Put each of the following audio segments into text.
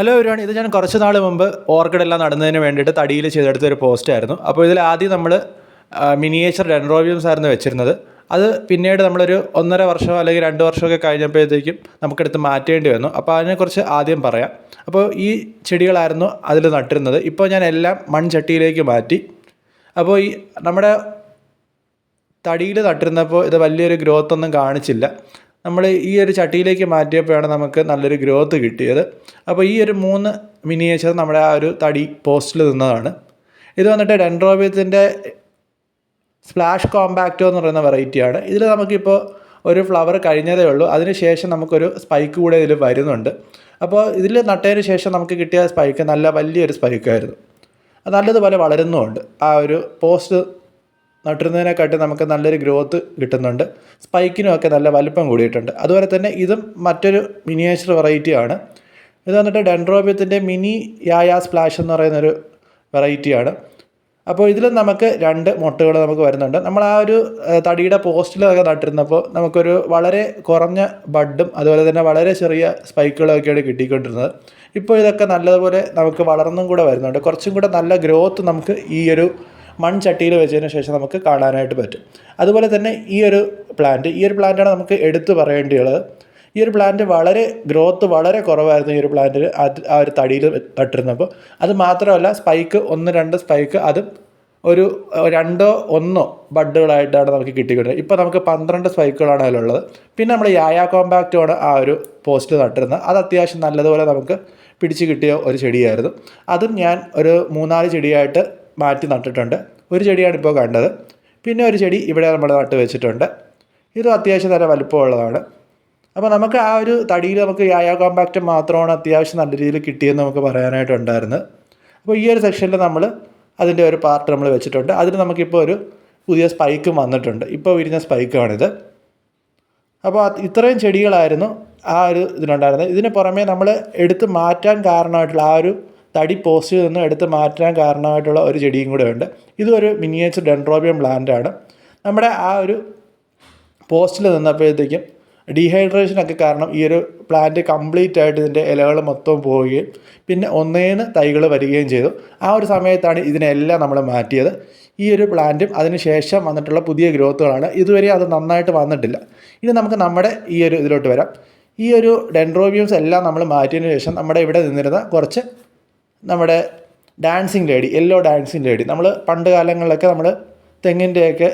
Hello everyone ഇത് ഞാൻ കുറച്ച് നാൾ മുമ്പ് ഓർക്കിഡെല്ലാം നടന്നതിന് നടുന്നതിന് വേണ്ടിയിട്ട് തടിയിൽ ചെയ്തെടുത്ത ഒരു പോസ്റ്റ് ആയിരുന്നു. അപ്പോൾ ഇതിൽ ആദ്യം നമ്മൾ മിനിയേച്ചർ ഡെൻറോബിയംസ് ആയിരുന്നു വെച്ചിരുന്നത്. അത് പിന്നീട് നമ്മളൊരു ഒന്നര വർഷം അല്ലെങ്കിൽ രണ്ട് വർഷമൊക്കെ കഴിഞ്ഞപ്പോഴത്തേക്കും നമുക്കെടുത്ത് മാറ്റേണ്ടി വന്നു. അപ്പോൾ അതിനെക്കുറിച്ച് ആദ്യം പറയാം. അപ്പോൾ ഈ ചെടികളായിരുന്നു അതിൽ നട്ടിരുന്നത്. ഇപ്പോൾ ഞാൻ എല്ലാം മൺചട്ടിയിലേക്ക് മാറ്റി. അപ്പോൾ ഈ നമ്മുടെ തടിയിൽ നട്ടിരുന്നപ്പോൾ ഇത് വലിയൊരു ഗ്രോത്ത് ഒന്നും കാണിച്ചില്ല. നമ്മൾ ഈ ഒരു ചട്ടിയിലേക്ക് മാറ്റിയപ്പോഴാണ് നമുക്ക് നല്ലൊരു ഗ്രോത്ത് കിട്ടിയത്. അപ്പോൾ ഈ ഒരു മൂന്ന് മിനിയേച്ചർ നമ്മുടെ ആ ഒരു തടി പോസ്റ്റിൽ നിന്നതാണ്. ഇത് വന്നിട്ട് ഡെൻഡ്രോബിയത്തിന്റെ സ്പ്ലാഷ് കോമ്പാക്റ്റോ എന്ന് പറയുന്ന വെറൈറ്റിയാണ്. ഇതിൽ നമുക്കിപ്പോൾ ഒരു ഫ്ലവർ കഴിഞ്ഞതേ ഉള്ളൂ. അതിനുശേഷം നമുക്കൊരു സ്പൈക്ക് കൂടെ ഇതിൽ വരുന്നുണ്ട്. അപ്പോൾ ഇതിൽ നട്ടതിന് ശേഷം നമുക്ക് കിട്ടിയ സ്പൈക്ക് നല്ല വലിയൊരു സ്പൈക്കായിരുന്നു. നല്ലതുപോലെ വളരുന്നുമുണ്ട്. ആ ഒരു പോസ്റ്റ് നട്ടിരുന്നതിനെക്കാട്ടി നമുക്ക് നല്ലൊരു ഗ്രോത്ത് കിട്ടുന്നുണ്ട്. സ്പൈക്കിനും ഒക്കെ നല്ല വലുപ്പം കൂടിയിട്ടുണ്ട്. അതുപോലെ തന്നെ ഇതും മറ്റൊരു മിനിയേച്ചർ വെറൈറ്റിയാണ് ഇത് വന്നിട്ട് ഡെൻഡ്രോബിയത്തിന്റെ മിനി യായ സ്പ്ലാഷ് എന്ന് പറയുന്നൊരു വെറൈറ്റിയാണ് അപ്പോൾ ഇതിലും നമുക്ക് രണ്ട് മുട്ടകൾ നമുക്ക് വരുന്നുണ്ട്. നമ്മൾ ആ ഒരു തടിയുടെ പോസ്റ്റിലൊക്കെ നട്ടിരുന്നപ്പോൾ നമുക്കൊരു വളരെ കുറഞ്ഞ ബഡും അതുപോലെ തന്നെ വളരെ ചെറിയ സ്പൈക്കുകളൊക്കെയാണ് കിട്ടിക്കൊണ്ടിരുന്നത്. ഇപ്പോൾ ഇതൊക്കെ നല്ലതുപോലെ നമുക്ക് വളർന്നും കൂടെ വരുന്നുണ്ട്. കുറച്ചും കൂടെ നല്ല ഗ്രോത്ത് നമുക്ക് ഈ ഒരു മൺചട്ടിയിൽ വെച്ചതിന് ശേഷം നമുക്ക് കാണാനായിട്ട് പറ്റും. അതുപോലെ തന്നെ ഈ ഒരു പ്ലാന്റ് ഈ ഒരു പ്ലാന്റാണ് നമുക്ക് എടുത്തു പറയേണ്ടിയുള്ളത്. ഈ ഒരു പ്ലാന്റ് വളരെ ഗ്രോത്ത് വളരെ കുറവായിരുന്നു ഈ ഒരു പ്ലാന്റിൽ അത് ആ ഒരു തടിയിൽ നട്ടിരുന്നപ്പോൾ. അത് മാത്രമല്ല സ്പൈക്ക് ഒന്ന് രണ്ട് സ്പൈക്ക് അതും ഒരു രണ്ടോ ഒന്നോ ബഡുകളായിട്ടാണ് നമുക്ക് കിട്ടിക്കൊണ്ടിരുന്നത്. ഇപ്പോൾ നമുക്ക് പന്ത്രണ്ട് സ്പൈക്കുകളാണ് അതിലുള്ളത്. പിന്നെ നമ്മൾ യായ കോമ്പാക്റ്റുമാണ് ആ ഒരു പോസ്റ്റ് നട്ടിരുന്നത്. അത് അത്യാവശ്യം നല്ലതുപോലെ നമുക്ക് പിടിച്ച് കിട്ടിയ ഒരു ചെടിയായിരുന്നു. അതും ഞാൻ ഒരു മൂന്നാൽ ചെടിയായിട്ട് മാറ്റി നട്ടിട്ടുണ്ട്. ഒരു ചെടിയാണ് ഇപ്പോൾ കണ്ടത്. പിന്നെ ഒരു ചെടി ഇവിടെ നമ്മൾ നട്ട് വെച്ചിട്ടുണ്ട്. ഇതും അത്യാവശ്യം നല്ല വലുപ്പമുള്ളതാണ്. അപ്പോൾ നമുക്ക് ആ ഒരു തടിയിൽ നമുക്ക് യായാ കോമ്പാക്റ്റ് മാത്രമാണ് അത്യാവശ്യം നല്ല രീതിയിൽ കിട്ടിയെന്ന് നമുക്ക് പറയാനായിട്ടുണ്ടായിരുന്നത് അപ്പോൾ ഈ ഒരു സെക്ഷനിൽ നമ്മൾ അതിന്റെ ഒരു പാർട്ട് നമ്മൾ വെച്ചിട്ടുണ്ട്. അതിന് നമുക്കിപ്പോൾ ഒരു പുതിയ സ്പൈക്കും വന്നിട്ടുണ്ട്. ഇപ്പോൾ വിരിഞ്ഞ സ്പൈക്കാണിത്. അപ്പോൾ ഇത്രയും ചെടികളായിരുന്നു ആ ഒരു ഇതിനുണ്ടായിരുന്നത് ഇതിന് പുറമേ നമ്മൾ എടുത്ത് മാറ്റാൻ കാരണമായിട്ടുള്ള ആ ഒരു തടി പോസ്റ്റിൽ നിന്ന് എടുത്ത് മാറ്റാൻ കാരണമായിട്ടുള്ള ഒരു ചെടിയും കൂടെ ഉണ്ട്. ഇതും ഒരു മിനിയേച്ചർ ഡെൻഡ്രോബിയം പ്ലാന്റ് ആണ്. നമ്മുടെ ആ ഒരു പോസ്റ്റിൽ നിന്നപ്പോഴത്തേക്കും ഡീഹൈഡ്രേഷനൊക്കെ കാരണം ഈ ഒരു പ്ലാന്റ് കംപ്ലീറ്റ് ആയിട്ട് ഇതിന്റെ ഇലകൾ മൊത്തം പോവുകയും പിന്നെ ഒന്നേന്ന് തൈകൾ വരികയും ചെയ്തു. ആ ഒരു സമയത്താണ് ഇതിനെല്ലാം നമ്മൾ മാറ്റിയത്. ഈ ഒരു പ്ലാന്റും അതിന് ശേഷം വന്നിട്ടുള്ള പുതിയ ഗ്രോത്തുകളാണ് ഇതുവരെ അത് നന്നായിട്ട് വന്നിട്ടില്ല. ഇനി നമുക്ക് നമ്മുടെ ഈ ഒരു ഇതിലോട്ട് വരാം. ഈ ഒരു ഡെൻഡ്രോബിയംസ് എല്ലാം നമ്മൾ മാറ്റിയതിന് ശേഷം നമ്മുടെ ഇവിടെ നിന്നിരുന്ന കുറച്ച് നമ്മുടെ dancing lady yellow dancing lady നമ്മൾ പണ്ട് കാലങ്ങളിലൊക്കെ നമ്മൾ തെങ്ങിന്റെയൊക്കെ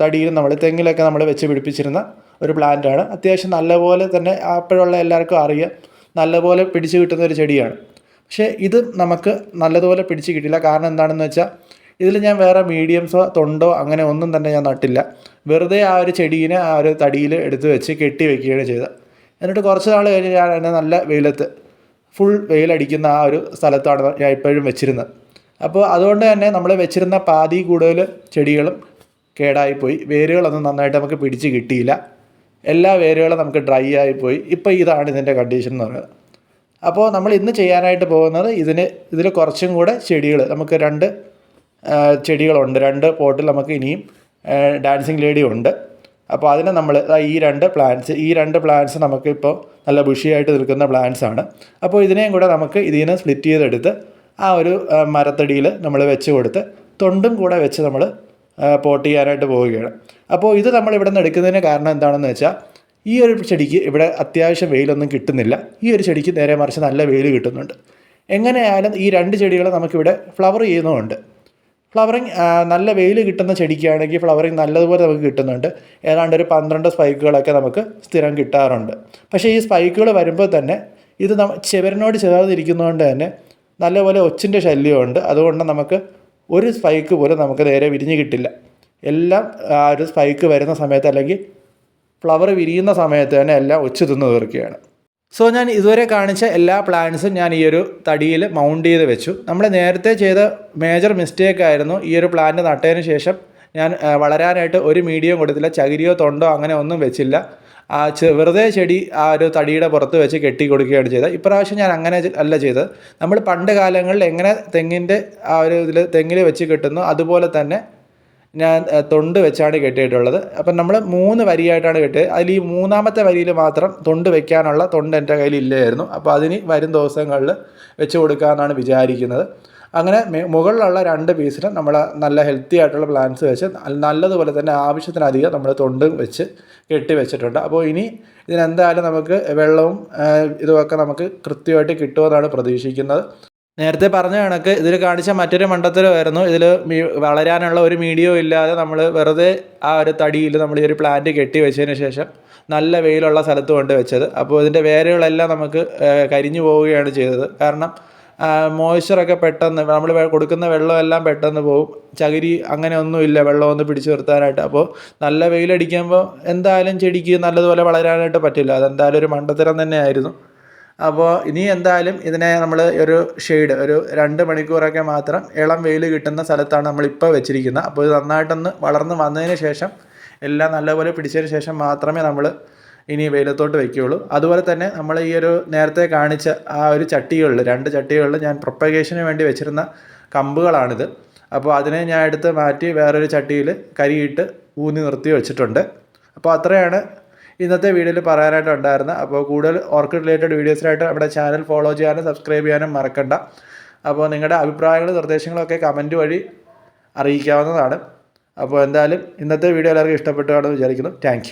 തടിയിൽ നമ്മൾ തെങ്ങിലൊക്കെ നമ്മൾ വെച്ച് പിടിപ്പിച്ചിരുന്ന ഒരു പ്ലാന്റാണ് അത്യാവശ്യം നല്ലപോലെ തന്നെ അപ്പോഴുള്ള എല്ലാവർക്കും അറിയാം. നല്ലപോലെ പിടിച്ചു കിട്ടുന്ന ഒരു ചെടിയാണ്. പക്ഷേ ഇത് നമുക്ക് നല്ലതുപോലെ പിടിച്ചു കിട്ടില്ല കാരണം എന്താണെന്ന് വെച്ചാൽ ഇതിൽ ഞാൻ വേറെ മീഡിയംസോ തൊണ്ടോ അങ്ങനെ ഒന്നും തന്നെ ഞാൻ നട്ടില്ല. വെറുതെ ആ ഒരു ചെടീനെ ആ ഒരു തടിയിൽ എടുത്ത് വെച്ച് കെട്ടി വെക്കുകയാണ് ചെയ്തത്. എന്നിട്ട് കുറച്ച് നാൾ കഴിഞ്ഞ് ഞാൻ എന്നെ നല്ല വെയിലത്ത് ഫുൾ വെയിലടിക്കുന്ന ആ ഒരു സ്ഥലത്താണ് ഞാൻ ഇപ്പോഴും വെച്ചിരുന്നത്. അപ്പോൾ അതുകൊണ്ട് തന്നെ നമ്മൾ വെച്ചിരുന്ന പാതി കൂടുതൽ ചെടികളും കേടായിപ്പോയി. വേരുകളൊന്നും നന്നായിട്ട് നമുക്ക് പിടിച്ച് കിട്ടിയില്ല. എല്ലാ വേരുകളും നമുക്ക് ഡ്രൈ ആയിപ്പോയി. ഇപ്പോൾ ഇതാണ് ഇതിന്റെ കണ്ടീഷൻ എന്ന് പറയുന്നത്. അപ്പോൾ നമ്മൾ ഇന്ന് ചെയ്യാനായിട്ട് പോകുന്നത് ഇതിന് ഇതിൽ കുറച്ചും കൂടെ ചെടികൾ നമുക്ക് രണ്ട് ചെടികളുണ്ട്. രണ്ട് പോട്ടിൽ നമുക്ക് ഇനിയും ഡാൻസിങ് ലേഡി ഉണ്ട്. അപ്പോൾ അതിനെ നമ്മൾ ഈ രണ്ട് പ്ലാന്റ്സ് ഈ രണ്ട് പ്ലാന്റ്സ് നമുക്കിപ്പോൾ നല്ല ബുഷിയായിട്ട് നിൽക്കുന്ന പ്ലാന്റ്സ് ആണ്. അപ്പോൾ ഇതിനെയും കൂടെ നമുക്ക് ഇതിൽ നിന്ന് സ്പ്ലിറ്റ് ചെയ്തെടുത്ത് ആ ഒരു മരത്തടിയിൽ നമ്മൾ വെച്ച് കൊടുത്ത് തൊണ്ടും കൂടെ വെച്ച് നമ്മൾ പോട്ട് ചെയ്യാനായിട്ട് പോവുകയാണ്. അപ്പോൾ ഇത് നമ്മൾ ഇവിടെ നിന്ന് എടുക്കുന്നതിന് കാരണം എന്താണെന്ന് വെച്ചാൽ ഈ ഒരു ചെടിക്ക് ഇവിടെ അത്യാവശ്യം വെയിലൊന്നും കിട്ടുന്നില്ല. ഈ ഒരു ചെടിക്ക് നേരെ മറിച്ച് നല്ല വെയിൽ കിട്ടുന്നുണ്ട്. എങ്ങനെയായാലും ഈ രണ്ട് ചെടികൾ നമുക്കിവിടെ ഫ്ലവർ ചെയ്യുന്നുമുണ്ട് ഫ്ലവറിങ് നല്ല വെയിൽ കിട്ടുന്ന ചെടിക്കാണെങ്കിൽ ഫ്ലവറിങ് നല്ലതുപോലെ നമുക്ക് കിട്ടുന്നുണ്ട്. ഏതാണ്ട് ഒരു പന്ത്രണ്ട് സ്പൈക്കുകളൊക്കെ നമുക്ക് സ്ഥിരം കിട്ടാറുണ്ട്. പക്ഷേ ഈ സ്പൈക്കുകൾ വരുമ്പോൾ തന്നെ ഇത് നമ്മ ചെവരനോട് ചേർന്നിരിക്കുന്നതുകൊണ്ട് തന്നെ നല്ലപോലെ ഒച്ചിന്റെ ശല്യമുണ്ട്. അതുകൊണ്ട് നമുക്ക് ഒരു സ്പൈക്ക് പോലെ നമുക്ക് നേരെ വിരിഞ്ഞ് കിട്ടില്ല. എല്ലാം ആ ഒരു സ്പൈക്ക് വരുന്ന സമയത്ത് അല്ലെങ്കിൽ ഫ്ലവർ വിരിയുന്ന സമയത്ത് തന്നെ എല്ലാം ഒച്ചു തിന്ന് തീർക്കുകയാണ്. സോ ഞാൻ ഇതുവരെ കാണിച്ച എല്ലാ പ്ലാൻസും ഞാൻ ഈ ഒരു തടിയിൽ മൗണ്ട് ചെയ്ത് വെച്ചു. നമ്മൾ നേരത്തെ ചെയ്ത മേജർ മിസ്റ്റേക്ക് ആയിരുന്നു ഈ ഒരു പ്ലാന്റ് നട്ടതിന് ശേഷം ഞാൻ വളരാനായിട്ട് ഒരു മീഡിയം കൊടുത്തില്ല. ചകിരിയോ തൊണ്ടോ അങ്ങനെ ഒന്നും വെച്ചില്ല. ആ വെറുതെ ചെടി ആ ഒരു തടിയുടെ പുറത്ത് വെച്ച് കെട്ടി കൊടുക്കുകയാണ് ചെയ്തത്. ഇപ്രാവശ്യം ഞാൻ അങ്ങനെ അല്ല ചെയ്തത്. നമ്മൾ പണ്ട് കാലങ്ങളിൽ എങ്ങനെ തെങ്ങിന്റെ ആ ഒരു ഇതിൽ തെങ്ങിൽ വെച്ച് കെട്ടുന്നു അതുപോലെ തന്നെ ഞാൻ തൊണ്ട് വെച്ചാണ് കെട്ടിയിട്ടുള്ളത്. അപ്പം നമ്മൾ മൂന്ന് വരിയായിട്ടാണ് കെട്ടിയത്. അതിൽ ഈ മൂന്നാമത്തെ വരിയിൽ മാത്രം തൊണ്ട് വെക്കാനുള്ള തൊണ്ട് എന്റെ കയ്യിൽ ഇല്ലായിരുന്നു അപ്പോൾ അതിന് വരും ദിവസങ്ങളിൽ വെച്ച് കൊടുക്കാമെന്നാണ് വിചാരിക്കുന്നത്. അങ്ങനെ മുകളിലുള്ള രണ്ട് പീസിലും നമ്മൾ നല്ല ഹെൽത്തി ആയിട്ടുള്ള പ്ലാന്റ്സ് വെച്ച് നല്ലതുപോലെ തന്നെ ആവശ്യത്തിനധികം നമ്മൾ തൊണ്ട് വെച്ച് കെട്ടി വെച്ചിട്ടുണ്ട്. അപ്പോൾ ഇനി ഇതിനെന്തായാലും നമുക്ക് വെള്ളവും ഇതുമൊക്കെ നമുക്ക് കൃത്യമായിട്ട് കിട്ടുമെന്നാണ് പ്രതീക്ഷിക്കുന്നത്. നേരത്തെ പറഞ്ഞ കണക്ക് ഇതിൽ കാണിച്ച മറ്റൊരു മണ്ടത്തരമായിരുന്നു. ഇതിൽ വളരാനുള്ള ഒരു മീഡിയോ ഇല്ലാതെ നമ്മൾ വെറുതെ ആ ഒരു തടിയിൽ നമ്മൾ ഈ ഒരു പ്ലാന്റ് കെട്ടി വെച്ചതിന് ശേഷം നല്ല വെയിലുള്ള സ്ഥലത്ത് കൊണ്ട് വെച്ചത്. അപ്പോൾ ഇതിന്റെ വേരുകളെല്ലാം നമുക്ക് കരിഞ്ഞു പോവുകയാണ് ചെയ്തത്. കാരണം മോയ്സ്ചറൊക്കെ പെട്ടെന്ന് നമ്മൾ കൊടുക്കുന്ന വെള്ളമെല്ലാം പെട്ടെന്ന് പോകും ചകിരി അങ്ങനെ ഒന്നുമില്ല വെള്ളമൊന്നും പിടിച്ചു നിർത്താനായിട്ട്. അപ്പോൾ നല്ല വെയിലടിക്കുമ്പോൾ എന്തായാലും ചെടിക്ക് നല്ലതുപോലെ വളരാനായിട്ട് പറ്റില്ല. അതെന്തായാലും ഒരു മണ്ടത്തരം തന്നെയായിരുന്നു. അപ്പോൾ ഇനി എന്തായാലും ഇതിനെ നമ്മൾ ഒരു ഷെയ്ഡ് ഒരു രണ്ട് മണിക്കൂറൊക്കെ മാത്രം ഇളം വെയിൽ കിട്ടുന്ന സ്ഥലത്താണ് നമ്മളിപ്പോൾ വെച്ചിരിക്കുന്നത്. അപ്പോൾ ഇത് നന്നായിട്ടൊന്ന് വളർന്ന് വന്നതിന് ശേഷം എല്ലാം നല്ലപോലെ പിടിച്ചതിന് ശേഷം മാത്രമേ നമ്മൾ ഇനി വെയിലത്തോട്ട് വയ്ക്കുകയുള്ളൂ അതുപോലെ തന്നെ നമ്മൾ ഈ ഒരു നേരത്തെ കാണിച്ച ആ ഒരു ചട്ടികളിൽ രണ്ട് ചട്ടികളിൽ ഞാൻ പ്രൊപ്പഗേഷന് വേണ്ടി വെച്ചിരുന്ന കമ്പുകളാണിത്. അപ്പോൾ അതിനെ ഞാൻ എടുത്ത് മാറ്റി വേറൊരു ചട്ടിയിൽ കരിയിട്ട് ഊന്നി നിർത്തി വെച്ചിട്ടുണ്ട്. അപ്പോൾ അത്രയാണ് ഇന്നത്തെ വീഡിയോയിൽ പറയാനായിട്ട് ഉണ്ടായിരുന്നത് അപ്പോൾ കൂടുതൽ ഓർക്കിഡ് റിലേറ്റഡ് വീഡിയോസിനായിട്ട് നമ്മുടെ ചാനൽ ഫോളോ ചെയ്യാനും സബ്സ്ക്രൈബ് ചെയ്യാനും മറക്കണ്ട. അപ്പോൾ നിങ്ങളുടെ അഭിപ്രായങ്ങളും നിർദ്ദേശങ്ങളൊക്കെ കമന്റ് വഴി അറിയിക്കാവുന്നതാണ്. അപ്പോൾ എന്തായാലും ഇന്നത്തെ വീഡിയോ എല്ലാവർക്കും ഇഷ്ടപ്പെട്ടു കാണുമെന്ന് വിചാരിക്കുന്നു. താങ്ക്